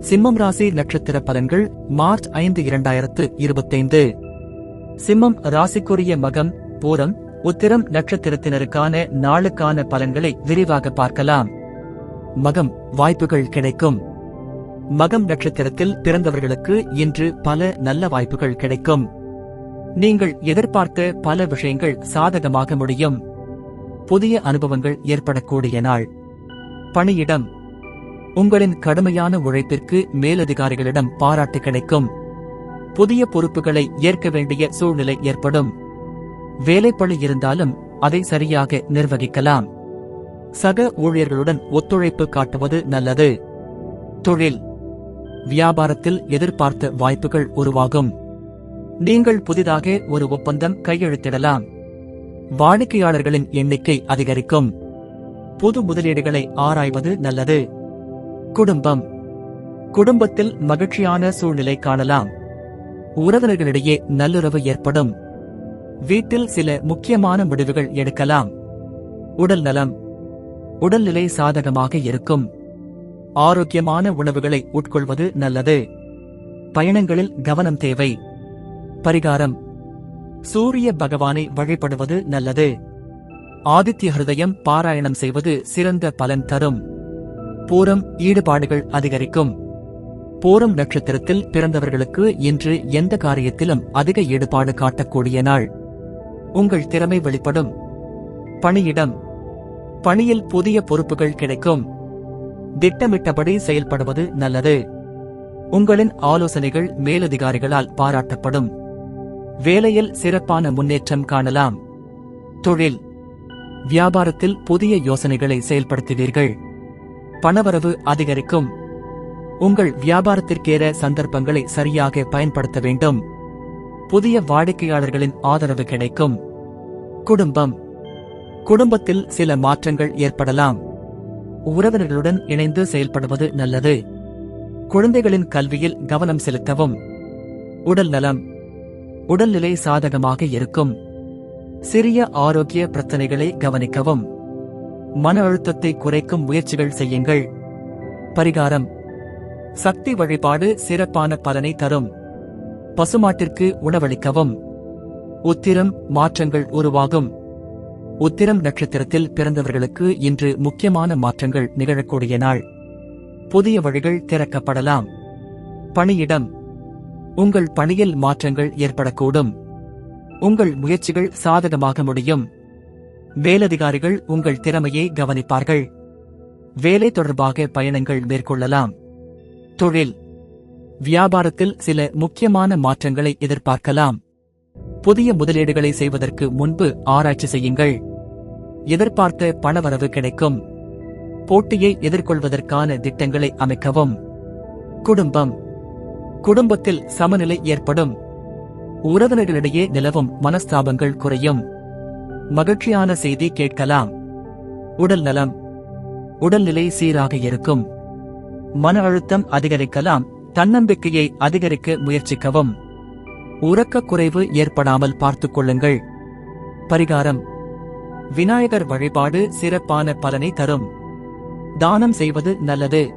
சிம்மம் ராசி நட்சத்திர பலன்கள் மார்ச் ஐந்து இரண்டாயிரத்து இருபத்தைந்து. சிம்மம் ராசிக்குரிய மகம் பூரம் உத்திரம் நட்சத்திரத்தினருக்கான நாளுக்கான பலன்களை விரிவாக பார்க்கலாம். மகம் வாய்ப்புகள் கிடைக்கும். மகம் நட்சத்திரத்தில் பிறந்தவர்களுக்கு இன்று பல நல்ல வாய்ப்புகள் கிடைக்கும். நீங்கள் எதிர்பார்த்த பல விஷயங்கள் சாதகமாக முடியும். புதிய அனுபவங்கள் ஏற்படக்கூடிய நாள். பணியிடம் உங்களின் கடுமையான உழைப்பிற்கு மேலதிகாரிகளிடம் பாராட்டு கிடைக்கும். புதிய பொறுப்புகளை ஏற்க வேண்டிய சூழ்நிலை ஏற்படும். வேலைப்பளு இருந்தாலும் அதை சரியாக நிர்வகிக்கலாம். சக ஊழியர்களுடன் ஒத்துழைப்பு காட்டுவது நல்லது. தொழில். வியாபாரத்தில் எதிர்பார்த்த வாய்ப்புகள் உருவாகும். நீங்கள் புதிதாக ஒரு ஒப்பந்தம் கையெழுத்திடலாம். வாடிக்கையாளர்களின் எண்ணிக்கை அதிகரிக்கும். புது முதலீடுகளை ஆராய்வது நல்லது. குடும்பம். குடும்பத்தில் மகிழ்ச்சியான சூழ்நிலை காணலாம். உறவினர்களிடையே நல்லுறவு ஏற்படும். வீட்டில் சில முக்கியமான முடிவுகள் எடுக்கலாம். உடல் நலம். உடல்நிலை சாதகமாக இருக்கும். ஆரோக்கியமான உணவுகளை உட்கொள்வது நல்லது. பயணங்களில் கவனம் தேவை. பரிகாரம். சூரிய பகவானை வழிபடுவது நல்லது. ஆதித்ய ஹிருதயம் பாராயணம் செய்வது சிறந்த பலன் தரும். பூரம் ஈடுபாடுகள் அதிகரிக்கும். பூரம் நட்சத்திரத்தில் பிறந்தவர்களுக்கு இன்று எந்த காரியத்திலும் அதிக ஈடுபாடு காட்டக்கூடிய நாள். உங்கள் திறமை வெளிப்படும். பணியிடம். பணியில் புதிய பொறுப்புகள் கிடைக்கும். திட்டமிட்டபடி செயல்படுவது நல்லது. உங்களின் ஆலோசனைகள் மேலதிகாரிகளால் பாராட்டப்படும். வேலையில் சிறப்பான முன்னேற்றம் காணலாம். தொழில். வியாபாரத்தில் புதிய யோசனைகளை செயல்படுத்துவீர்கள். பணவரவு அதிகரிக்கும். உங்கள் வியாபாரத்திற்கேற சந்தர்ப்பங்களை சரியாக பயன்படுத்த வேண்டும். புதிய வாடிக்கையாளர்களின் ஆதரவு கிடைக்கும். குடும்பம். குடும்பத்தில் சில மாற்றங்கள் ஏற்படலாம். உறவினர்களுடன் இணைந்து செயல்படுவது நல்லது. குழந்தைகளின் கல்வியில் கவனம் செலுத்தவும். உடல் நலம். உடல்நிலை சாதகமாக இருக்கும். சிறிய ஆரோக்கிய பிரச்சனைகளை கவனிக்கவும். மன அழுத்தத்தை குறைக்கும் முயற்சிகள் செய்யுங்கள். பரிகாரம். சக்தி வழிபாடு சிறப்பான பலனை தரும். பசுமாட்டிற்கு உணவளிக்கவும். உத்திரம் மாற்றங்கள் உருவாகும். உத்திரம் நட்சத்திரத்தில் பிறந்தவர்களுக்கு இன்று முக்கியமான மாற்றங்கள் நிகழக்கூடிய நாள். புதிய வழிகள் திறக்கப்படலாம். பணியிடம். உங்கள் பணியில் மாற்றங்கள் ஏற்படக்கூடும். உங்கள் முயற்சிகள் சாதகமாக முடியும். மேலதிகாரிகள் உங்கள் திறமையை கவனிப்பார்கள். வேலை தொடர்பாக பயணங்கள் மேற்கொள்ளலாம். தொழில். வியாபாரத்தில் சில முக்கியமான மாற்றங்களை எதிர்பார்க்கலாம். புதிய முதலீடுகளை செய்வதற்கு முன்பு ஆராய்ச்சி செய்யுங்கள். எதிர்பார்த்த பணவரவு கிடைக்கும். போட்டியை எதிர்கொள்வதற்கான திட்டங்களை அமைக்கவும். குடும்பம். குடும்பத்தில் சமநிலை ஏற்படும். உறவினர்களிடையே நிலவும் மனஸ்தாபங்கள் குறையும். மகிழ்ச்சியான செய்தி கேட்கலாம். உடல் நலம். உடல்நிலை சீராக இருக்கும். மன அழுத்தம் அதிகரிக்கலாம். தன்னம்பிக்கையை அதிகரிக்க முயற்சிக்கவும். உறக்க குறைவு ஏற்படாமல் பார்த்துக் கொள்ளுங்கள். பரிகாரம். விநாயகர் வழிபாடு சிறப்பான பலனை தரும். தானம் செய்வது நல்லது.